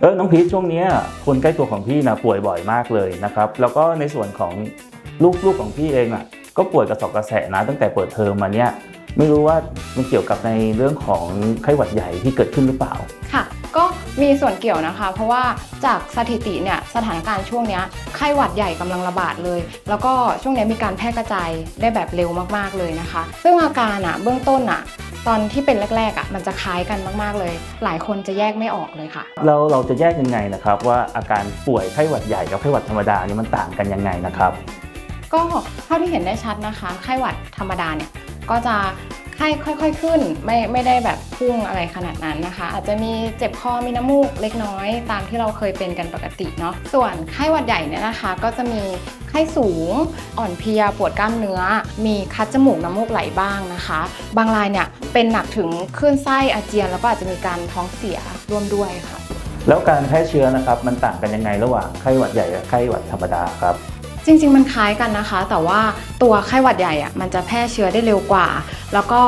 เออน้องพีชช่วงนี้คนใกล้ตัวของพี่นะป่วยบ่อยมากเลยนะครับ แล้วก็ในส่วนของลูกๆของพี่เองอะ ก็ป่วยกระสอบกระแสนะ ตั้งแต่เปิดเทอมมาเนี่ยไม่รู้ว่ามันเกี่ยวกับในเรื่องของไข้หวัดใหญ่ที่เกิดขึ้นหรือเปล่า ค่ะ ก็มีส่วนเกี่ยวนะคะ เพราะว่าจากสถิติเนี่ยสถานการณ์ช่วงนี้ไข้หวัดใหญ่กำลังระบาดเลย แล้วก็ช่วงนี้มีการแพร่กระจายได้แบบเร็วมากๆเลยนะคะ ซึ่งอาการอะเบื้องต้นอะ ตอนที่เป็นแรกๆอะมันจะคล้ายกันมากๆเลย หลายคนจะแยกไม่ออกเลยค่ะ เราเราจะแยกยังไงนะครับ ว่าอาการป่วยไข้หวัดใหญ่กับไข้หวัดธรรมดานี่มันต่างกันยังไงนะครับ ก็เท่าที่เห็นได้ชัดนะคะ ไข้หวัดธรรมดาเนี่ยก็จะ ไข้ค่อยๆขึ้นไม่ไม่ได้แบบพุ่งอะไรขนาดนั้นนะคะ อาจจะมีเจ็บคอมีน้ำมูกเล็กน้อย ตามที่เราเคยเป็นกันปกติเนาะส่วนไข้หวัดใหญ่เนี่ยนะคะ ก็จะมีไข้สูง อ่อนเพลียปวดกล้ามเนื้อ มีคัดจมูกน้ำมูกไหลบ้างนะคะ บางรายเนี่ยเป็นหนักถึงคลื่นไส้อาเจียน แล้วก็อาจจะมีการท้องเสียร่วมด้วยค่ะ แล้วการแพร่เชื้อนะครับมันต่างกันยังไงระหว่างไข้หวัดใหญ่กับไข้หวัดธรรมดาครับ จริงๆ มันคล้ายกันนะคะ แต่ว่าตัวไข้หวัดใหญ่อะมันจะแพร่เชื้อได้เร็วกว่า แล้วก็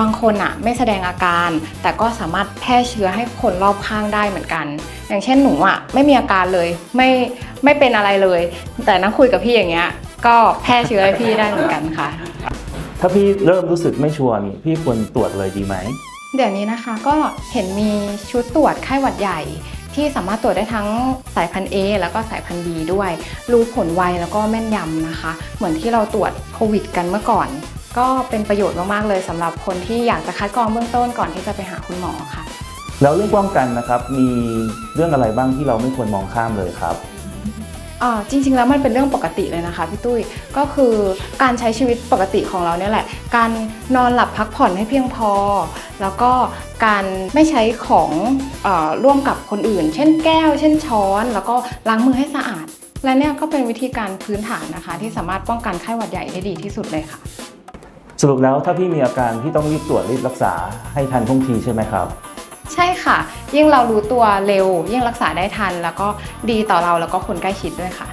บางคนอะไม่แสดงอาการ แต่ก็สามารถแพร่เชื้อให้คนรอบข้างได้เหมือนกัน อย่างเช่นหนูอะไม่มีอาการเลยไม่ไม่เป็นอะไรเลย แต่นั่งคุยกับพี่อย่างเงี้ยก็แพร่เชื้อให้พี่ได้เหมือนกันค่ะ ถ้าพี่เริ่มรู้สึกไม่ชัวร์นี่พี่ควรตรวจเลยดีไหม เดี๋ยวนี้นะคะก็เห็นมีชุดตรวจไข้หวัดใหญ่ ที่สามารถตรวจได้ทั้งสายพันธุ์ A แล้วก็สายพันธุ์ B ด้วย รู้ผลไวแล้วก็แม่นยำนะคะ เหมือนที่เราตรวจโควิด กันเมื่อก่อน ก็เป็นประโยชน์มากๆเลยสำหรับคนที่อยากจะคัดกรองเบื้องต้นก่อนที่จะไปหาคุณหมอค่ะ แล้วเรื่องป้องกันนะครับมีเรื่องอะไรบ้างที่เราไม่ควรมองข้ามเลยครับ จริงๆแล้วมันเป็นเรื่องปกติเลยนะคะพี่ตุ้ยก็คือการใช้ชีวิตปกติของเราเนี่ยแหละ การนอนหลับพักผ่อนให้เพียงพอ แล้วก็การไม่ใช้ของอร่วมกับคนอื่น เช่นแก้ว เช่นช้อน แล้วก็ล้างมือให้สะอาด และเนี่ยก็เป็นวิธีการพื้นฐานนะคะ ที่สามารถป้องกันไข้หวัดใหญ่ได้ดีที่สุดเลยค่ะ สรุปแล้วถ้าพี่มีอาการที่ต้องรีบตรวจรีบรักษาให้ทันท่วงทีใช่ไหมครับ ใช่ค่ะ ยิ่งเรารู้ตัวเร็ว ยิ่งรักษาได้ทัน แล้วก็ดีต่อเราแล้วก็คนใกล้ชิดด้วยค่ะ